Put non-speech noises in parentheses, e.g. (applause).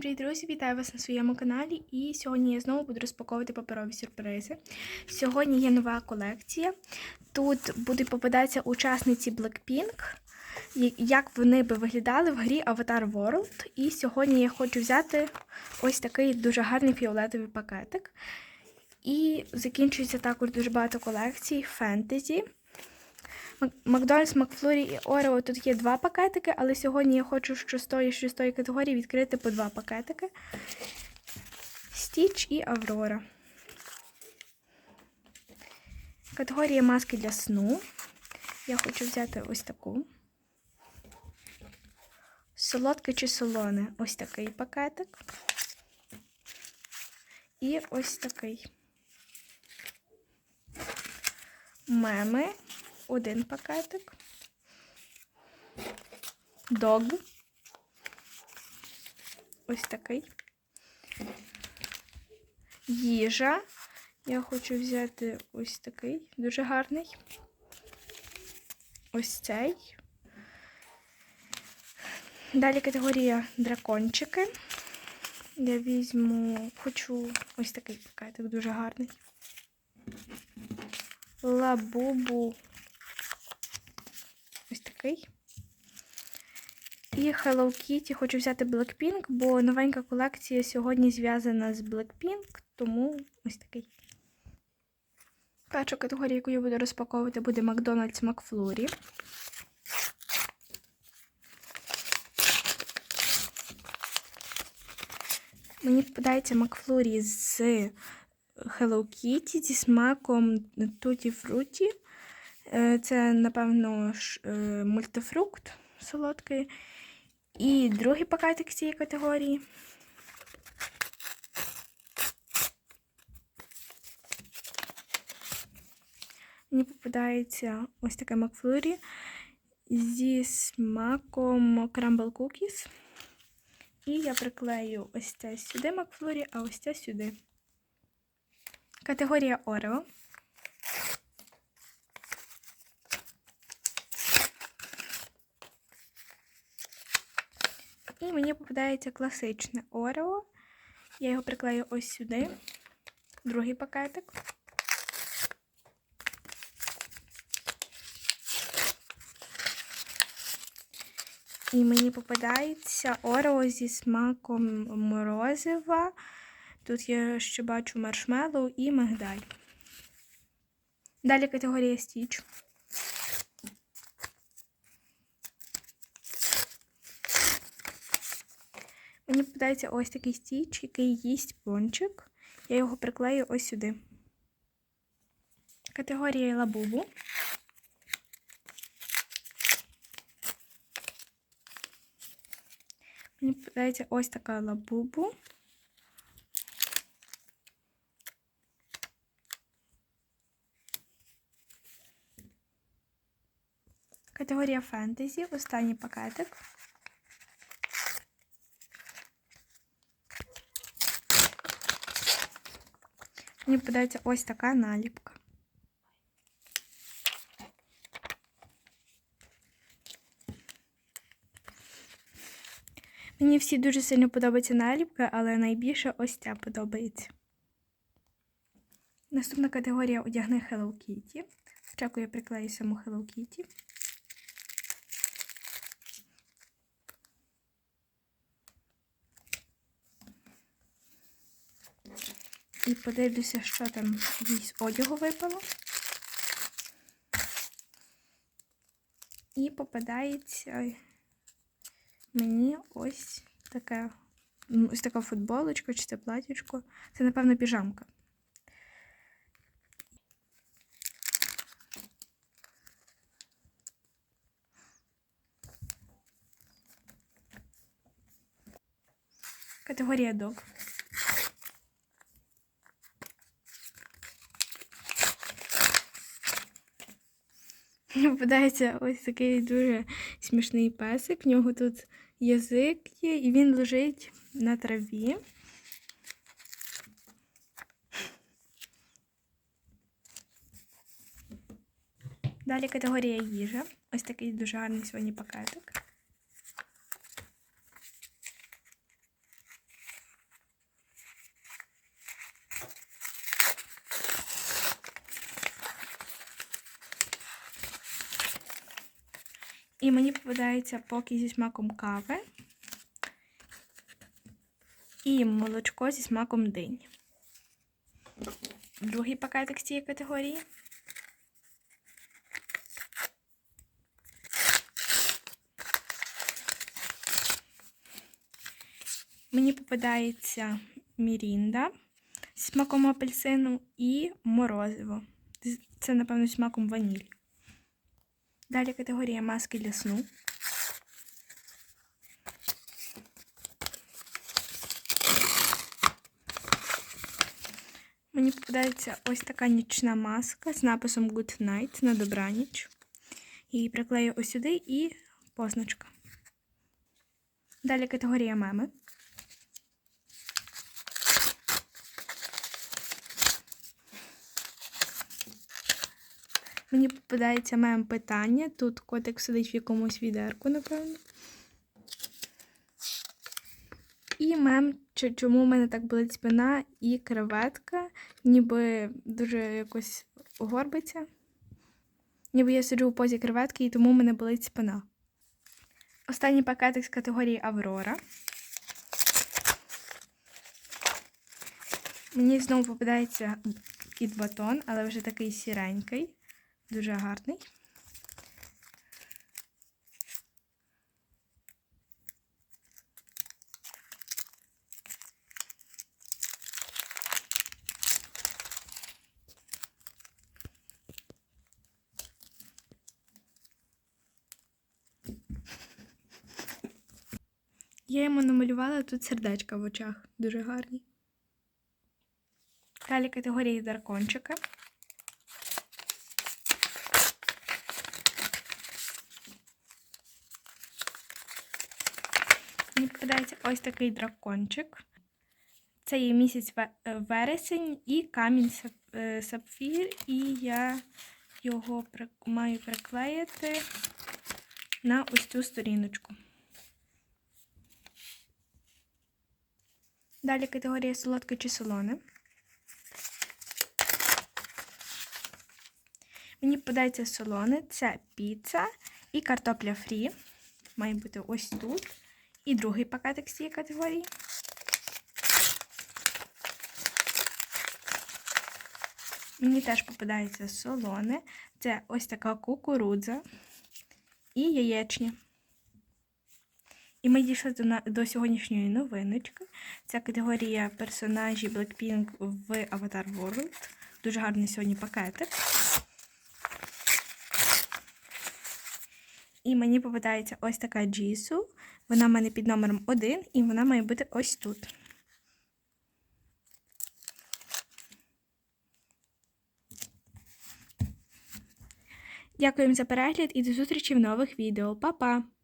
Привіт, друзі! Вітаю вас на своєму каналі. І сьогодні я знову буду розпаковувати паперові сюрпризи. Сьогодні є нова колекція. Тут будуть попадатися учасниці Blackpink, як вони би виглядали в грі Avatar World. І сьогодні я хочу взяти ось такий дуже гарний фіолетовий пакетик. І закінчується також дуже багато колекцій фентезі. Мак- Макдональдс, Макфлурі і Орео тут є два пакетики, але сьогодні я хочу з шостої шостої категорії відкрити по два пакетики. Стіч і Аврора. Категорія маски для сну. Я хочу взяти ось таку. Солодке чи солоне ось такий пакетик. І ось такий. Меми один пакетик. Дог. Ось такий. Їжа. Я хочу взяти ось такий, дуже гарний. Ось цей. Далі категорія дракончики. Я візьму, хочу ось такий пакетик, дуже гарний. Лабубу. Такий. І Hello Kitty. Хочу взяти Blackpink, бо новенька колекція сьогодні зв'язана з Blackpink, тому ось такий. Перша категорія, яку я буду розпаковувати, буде Макдональдс Макфлурі. Мені попадається Макфлурі з Hello Kitty зі смаком Tutti Frutti. Е, Це, напевно, е, мультифрукт солодкий. І другий пакетик цієї категорії. Мені попадається ось таке Макфлурі зі смаком Crumble Cookies. І я приклею ось це сюди Макфлурі, а ось це сюди. Категорія Орео. І мені попадається класичне Орео. Я його приклею ось сюди. Другий пакетик. І мені попадається Орео зі смаком морозива. Тут я ще бачу маршмеллоу і мигдаль. Далі категорія стіч. Мені попадається ось такий стіч, який їсть пончик. Я його приклею ось сюди. Категорія лабубу. Мені попадається ось така лабубу. Категорія фентезі, останній пакетик. Мені подається ось така наліпка. Мені всі дуже сильно подобається наліпка, але найбільше ось ця подобається. Наступна категорія одягни Hello Kitty. Спочатку я приклею саму Hello Kitty. І подивлюся, що там їй з одягу випало. І попадається мені ось таке, ось така футболочка чи це платічко. Це, напевно, піжамка. Категорія дог. (laughs) Попадається ось такий дуже смішний песик. В нього тут язик є, і він лежить на траві. Далі категорія їжа. Ось такий дуже гарний сьогодні пакетик. І мені попадається поки зі смаком кави і молочко зі смаком динь. Другий пакетик з цієї категорії. Мені попадається мірінда з смаком апельсину і морозиво. Це, напевно, з смаком ваніль. Далі категорія маски для сну. Мені попадається ось така нічна маска з написом Good Night на добраніч. Її приклею ось сюди і позначка. Далі категорія меми. Мені попадається мем питання. Тут котик сидить в якомусь відерку, напевно. І мем, чому в мене так болить спина і креветка, ніби дуже якось горбиться. Ніби я сиджу у позі креветки, і тому в мене болить спина. Останній пакетик з категорії Аврора. Мені знову попадається кіт батон, але вже такий сіренький, дуже гарний. Я йому намалювала тут сердечка в очах, дуже гарні. Далі категорії дракончика. Попадається ось такий дракончик. Це є місяць е, вересень і камінь е, сапфір, і я його маю приклеїти на ось цю сторіночку. Далі категорія солодке чи солоне. Мені подається солоне, це піца і картопля фрі. Має бути ось тут. І другий пакетик з цієї категорії. Мені теж попадається солоне. Це ось така кукурудза і яєчня. І ми дійшли до, до сьогоднішньої новиночки. Це категорія персонажі Blackpink в Avatar World. Дуже гарний сьогодні пакетик. І мені попадається ось така Джісу. Вона в мене під номером 1 і вона має бути ось тут. Дякуємо за перегляд і до зустрічі в нових відео. Па-па!